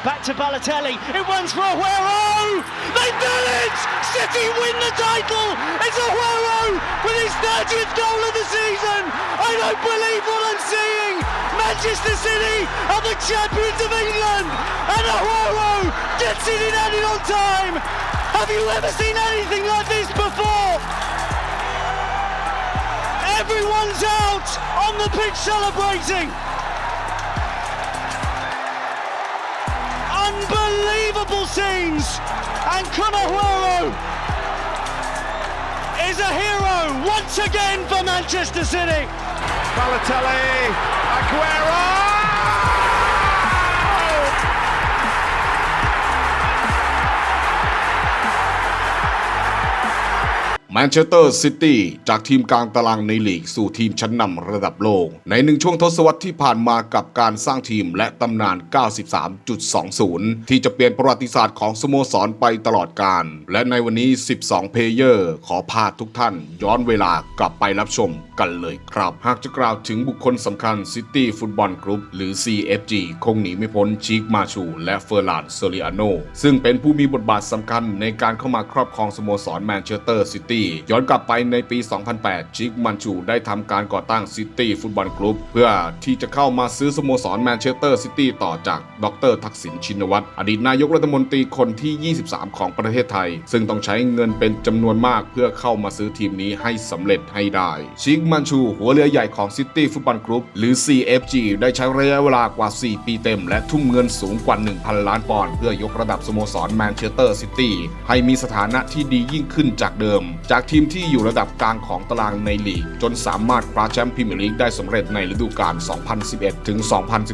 Back to Balotelli. It runs for Aguero. They've done it. City win the title. It's Aguero with his 30th goal of the season. I don't believe what I'm seeing. Manchester City are the champions of England, and Aguero gets it in added on time. Have you ever seen anything like this before? Everyone's out on the pitch celebrating. Unbelievable scenes. And Connor is a hero once again for Manchester City. Balotelli, Aguero! แมนเชสเตอร์ซิตี้จากทีมกลางตารางในลีกสู่ทีมชั้นนำระดับโลก ในหนึ่งช่วงทศวรรษที่ผ่านมากับการสร้างทีมและตำนาน 93.20 ที่จะเปลี่ยนประวัติศาสตร์ของสโมสรไปตลอดกาลและในวันนี้ 12 เพลเยอร์ ขอพาทุกท่าน ย้อนเวลากลับไปรับชมกันเลยครับ หากจะกล่าวถึงบุคคลสำคัญซิตี้ฟุตบอลกรุ๊ปหรือ CFG คงหนีไม่พ้นชิกมาชู และเฟอร์ลานเซเรียโนซึ่งเป็นผู้มีบทบาทสำคัญในการเข้ามาครอบครองสโมสรแมนเชสเตอร์ซิตี้ย้อนกลับไปในปี 2008 ชิกมันชูได้ทำการก่อตั้งซิตี้ฟุตบอลกรุ๊ปเพื่อที่จะเข้ามาซื้อสโมสรแมนเชสเตอร์ซิตี้ต่อจากดรทักษิณชินวัตรอดีตนายกรัฐมนตรีคนที่ 23 ของประเทศไทย ซึ่งต้องใช้เงินเป็นจำนวนมากเพื่อเข้ามาซื้อทีมนี้ให้สำเร็จให้ได้ ชิกมันชู หัวเรือใหญ่ของซิตี้ฟุตบอลกรุ๊ปหรือ CFG ได้ใช้ระยะเวลากว่า 4 ปีเต็ม และทุ่มเงินสูงกว่า 1,000 ล้านปอนด์เพื่อยกระดับสโมสรแมนเชสเตอร์ซิตี้ให้มีสถานะที่ดียิ่งขึ้นจากเดิมจากทีมที่อยู่ระดับกลางของตารางในลีก จนสามารถคว้าแชมป์พรีเมียร์ลีกได้สำเร็จในฤดูกาล 2011 ถึง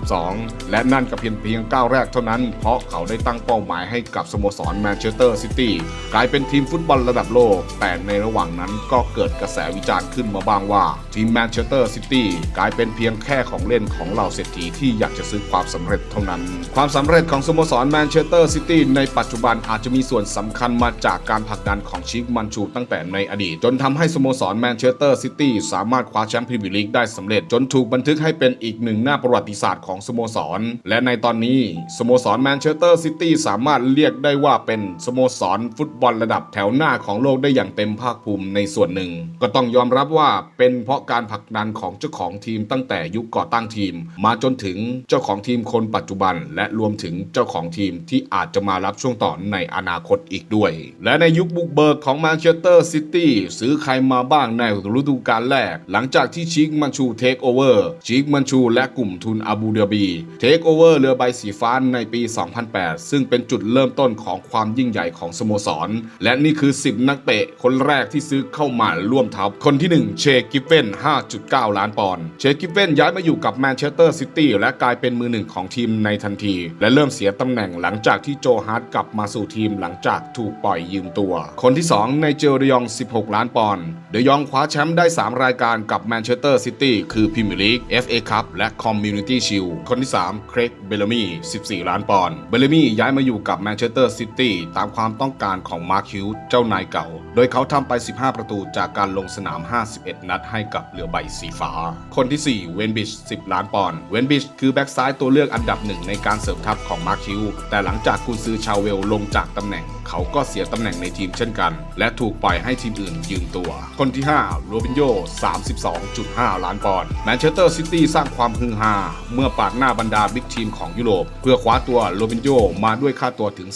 2012 และนั่นก็เพียงเพียงก้าวแรกเท่านั้น เพราะเขาได้ตั้งเป้าหมายให้กับสโมสรแมนเชสเตอร์ซิตี้กลายเป็นทีมฟุตบอลระดับโลก แต่ในระหว่างนั้นก็เกิดกระแสวิจารณ์ขึ้นมาบ้างว่า ทีมแมนเชสเตอร์ซิตี้กลายเป็นเพียงแค่ของเล่นของเหล่าเศรษฐีที่อยากจะซื้อความสำเร็จเท่านั้น ความสำเร็จของสโมสรแมนเชสเตอร์ซิตี้ในปัจจุบันอาจจะมีส่วนสำคัญมาจากการผลักดันของชิคมันชูตั้งแต่ในอดีต จนทำให้สโมสรแมนเชสเตอร์ซิตี้สามารถคว้าแชมป์พรีเมียร์ลีกได้สำเร็จจนถูกบันทึกให้เป็นอีกหนึ่งหน้าประวัติศาสตร์ของสโมสร และในตอนนี้สโมสรแมนเชสเตอร์ซิตี้สามารถเรียกได้ว่าเป็นสโมสรฟุตบอลระดับแถวหน้าของโลกได้อย่างเต็มภาคภูมิในส่วนหนึ่ง ก็ต้องยอมรับว่าเป็นเพราะการผลักดันของเจ้าของทีมตั้งแต่ยุคก่อตั้งทีม มาจนถึงเจ้าของทีมคนปัจจุบัน และรวมถึงเจ้าของทีมที่อาจจะมารับช่วงต่อในอนาคตอีกด้วย และในยุคบุกเบิกของแมนเชสเตอร์ซิตี้ซื้อใครมาบ้างในฤดูกาลแรก หลังจากที่ชิกมันชูเทคโอเวอร์ชิกมันชูและกลุ่มทุนอาบูดาบีเทคโอเวอร์เรือใบสีฟ้าในปี 2008 ซึ่งเป็นจุดเริ่มต้นของความยิ่งใหญ่ของสโมสร และนี่คือ 10 นักเตะ คนแรกที่ซื้อเข้ามาร่วมทัพ คนที่ 1 เชกิฟเฟน 5.9 ล้านปอนด์เชกิฟเฟนย้ายมาอยู่กับแมนเชสเตอร์ซิตี้และกลายเป็นมือหนึ่งของทีมในทันที และเริ่มเสียตำแหน่งหลังจากที่โจฮาร์ดกลับมาสู่ทีมหลังจากถูกปล่อยยืมตัว คนที่ 2 ในเจอริยอง16 ล้านปอนด์ เดยองคว้าแชมป์ได้ 3 รายการกับแมนเชสเตอร์ซิตี้คือพรีเมียร์ลีก FA คัพและคอมมูนิตี้ชิลคนที่ 3 เครกเบลมี่ 14 ล้านปอนด์ เบลมี่ย้ายมาอยู่กับแมนเชสเตอร์ซิตี้ตามความต้องการของมาร์คิวเจ้านายเก่า โดยเขาทำไป 15 ประตูจากการลงสนาม 51 นัดให้กับเรือใบสีฟ้า คนที่ 4 เวนบิช 10 ล้านปอนด์ เวนบิชคือแบ็กซ้ายตัวเลือกอันดับหนึ่งในการเสริมทัพของมาร์คิว แต่หลังจากกุนซือชาวเวลลงจากตำแหน่ง เขาก็เสียตำแหน่งในทีมเช่นกัน และถูกปล่อยให้ทีมอื่นยืมตัว คนที่ 5 โรบินโย 32.5 ล้านปอนด์ แมนเชสเตอร์ซิตี้สร้างความฮือฮาเมื่อปาดหน้าบรรดาบิ๊กทีมของยุโรป เพื่อคว้าตัวโรบินโยมาด้วยค่าตัวถึง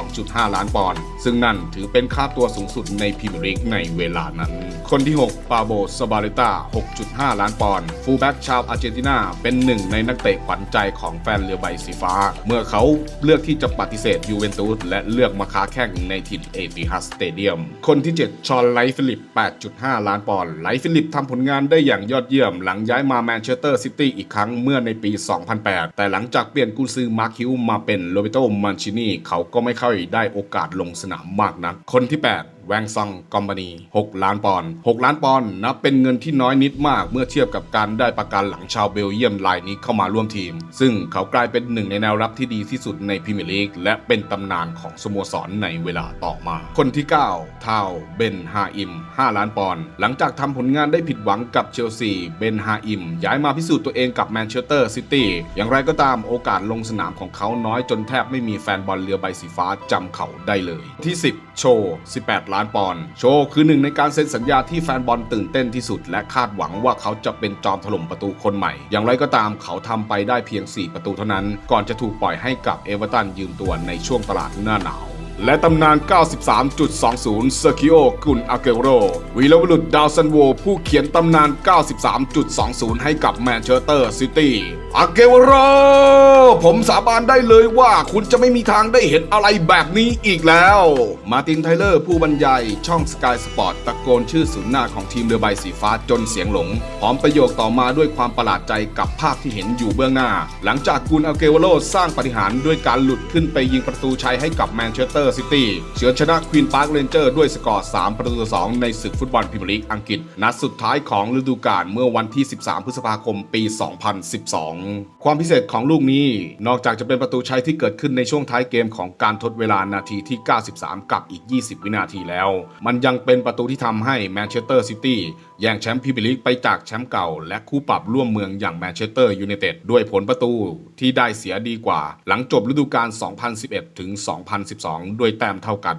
32.5 ล้านปอนด์ ซึ่งนั่นถือเป็นค่าตัวสูงสุดในพรีเมียร์ลีกในเวลานั้น คนที่ 6 ปาโบซาบาเลต้า 6.5 ล้านปอนด์ฟูลแบ็กชาวอาร์เจนตินาเป็นหนึ่งในนักเตะขวัญใจของแฟนเรือใบสีฟ้า เมื่อเขาเลือกที่จะปฏิเสธยูเวนตุสและเลือกมาค้าแข่งในถิ่นเอติฮัดสเตเดียม คนที่ 7 ชอนไลฟ์ฟิลิป 8.5 ล้านปอนด์ไลฟ์ฟิลิปทำผลงานได้อย่างยอดเยี่ยม หลังย้ายมาแมนเชสเตอร์ซิตี้อีกครั้งเมื่อในปี 2008 แต่หลังจากเปลี่ยนกุนซือมาร์คิวมาเป็นโรเบโตมันชินีเขาก็ไม่ค่อยได้โอกาสลงสนามมากนัก คนที่ 8 แวงซองกอมบานี6ล้านปอนด์6ล้านปอนด์นับเป็นเงินที่น้อยนิดมากเมื่อเทียบกับการได้ประกันหลังชาวเบลเยียมรายนี้เข้ามาร่วมทีม ซึ่งเขากลายเป็นหนึ่งในแนวรับที่ดีที่สุดในพรีเมียร์ลีกและเป็นตำนานของสโมสรในเวลาต่อมา คนที่ 9 เทาเบนฮาอิม 5 ล้านปอนด์หลังจากทำผลงานได้ผิดหวังกับเชลซีเบนฮาอิม ย้ายมาพิสูจน์ตัวเองกับแมนเชสเตอร์ซิตี้อย่างไรก็ตามโอกาสลงสนามของเขาน้อยจนแทบไม่มีแฟนบอลเรือใบสีฟ้าจำเขาได้เลย ที่ 10 โชว์18ล้านปอนด์โชว์คือหนึ่งในการเซ็นสัญญาที่แฟนบอลตื่นเต้นที่สุด และคาดหวังว่าเขาจะเป็นจอมถล่มประตูคนใหม่ อย่างไรก็ตามเขาทำไปได้เพียง 4 ประตูเท่านั้น ก่อนจะถูกปล่อยให้กับเอเวอร์ตันยืมตัวในช่วงตลาดหน้าหนาว และตำนาน 93.20เซอร์คิโอกุนอาเกโรวีรบุรุษดาวซันโวผู้เขียนตำนาน 93.20 ให้กับแมนเชสเตอร์ซิตี้อาเกโรผมสาบานได้เลยว่าคุณจะไม่มีทางได้เห็นอะไรแบบนี้อีกแล้ว มาตินไทเลอร์ผู้บรรยายช่องสกายสปอร์ตตะโกนชื่อศูนย์หน้าของทีมเรือใบสีฟ้าจนเสียงหลง พร้อมประโยคต่อมาด้วยความประหลาดใจกับภาพที่เห็นอยู่เบื้องหน้า หลังจากกุนอาเกโรสร้างปาฏิหารย์ด้วยการหลุดขึ้นไปยิงประตูชัยให้กับแมนเชสเตอร์ซิตี้เฉือนชนะควีนพาร์คเรนเจอร์ด้วยสกอร์ 3 ประตูต่อ2ในศึกฟุตบอลพรีเมียร์ลีกอังกฤษ นัดสุดท้ายของฤดูกาลเมื่อวันที่ 13 พฤษภาคม ปี 2012 ความพิเศษของลูกนี้ นอกจากจะเป็นประตูชัยที่เกิดขึ้นในช่วงท้ายเกมของการทดเวลานาทีที่ 93 กับอีก 20 วินาทีแล้ว มันยังเป็นประตูที่ทำให้แมนเชสเตอร์ซิตี้แย่งแชมป์พรีเมียร์ลีกไปจากแชมป์เก่า และคู่ปรับร่วมเมืองอย่างแมนเชสเตอร์ยูไนเต็ดด้วยผลประตูที่ได้เสียดีกว่า หลังจบฤดูกาล 2011 ถึง 2012 ด้วยแต้มเท่ากัน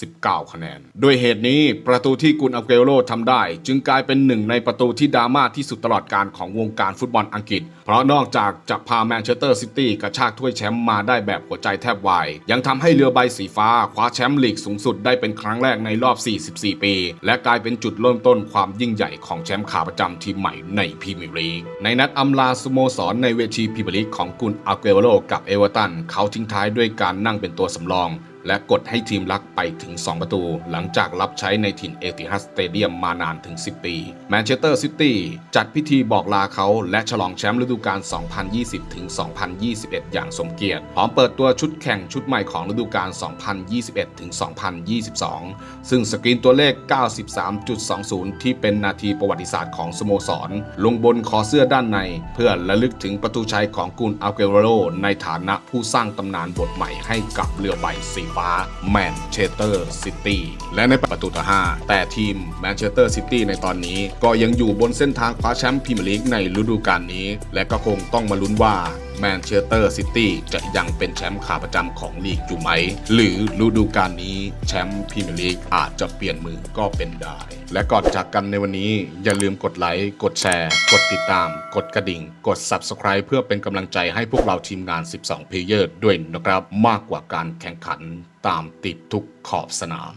89 คะแนน ด้วยเหตุนี้ประตูที่กุนอัเกโรทำได้ จึงกลายเป็นหนึ่งในประตูที่ดราม่าที่สุดตลอดการของวงการฟุตบอลอังกฤษ เพราะนอกจากจะพาแมนเชสเตอร์ซิตี้กระชากถ้วยแชมป์มาได้แบบหัวใจแทบวายยังทำให้เรือใบสีฟ้าคว้าแชมป์ลีกสูงสุดได้เป็นครั้งแรกในรอบ 44 ปี และกลายเป็นจุดเริ่มต้นความยิ่งใหญ่ของแชมป์ขาประจำทีมใหม่ในพรีเมียร์ลีก ในนัดอำลาสโมสรในเวทีพรีเมียร์ลีกของกุนอาเกวโรกับเอเวอร์ตัน เขาทิ้งท้ายด้วยการนั่งเป็นตัวสำรอง และกดให้ทีมลักไปถึง 2 ประตู หลังจากรับใช้ในถิ่นเอติฮัดสเตเดียมมานานถึง 10 ปีแมนเชสเตอร์ซิตี้จัดพิธีบอกลาเขาและฉลองแชมป์ฤดูกาล 2020ถึง2021 อย่างสมเกียรติ พร้อมเปิดตัวชุดแข่งชุดใหม่ของฤดูกาล 2021ถึง2022 ซึ่งสกรีนตัวเลข 93.20 ที่เป็นนาทีประวัติศาสตร์ของสโมสร ลงบนคอเสื้อด้านใน เพื่อระลึกถึงประตูชัยของกุนอัลเกโรในฐานะผู้สร้างตำนานบทใหม่ให้กับเรือใบสีฟ้าแมนเชสเตอร์ซิตี้และในประตูต่อ 5 แต่ทีมแมนเชสเตอร์ซิตี้ในตอนนี้ก็ยังอยู่บนเส้นทางคว้าแชมป์พรีเมียร์ลีกในฤดูกาลนี้ และก็คงต้องมาลุ้นว่า แมนเชสเตอร์ซิตี้จะยังเป็นแชมป์ขาประจำของลีกอยู่ไหม หรือฤดูกาลนี้แชมป์พรีเมียร์ลีกอาจจะเปลี่ยนมือก็เป็นได้ และก่อนจากกันในวันนี้อย่าลืมกดไลค์ กดแชร์ กดติดตาม กดกระดิ่ง กด Subscribe เพื่อเป็นกำลังใจให้พวกเราทีมงาน 12เพลเยอร์ด้วยนะครับ มากกว่าการแข่งขันตามติดทุกขอบสนาม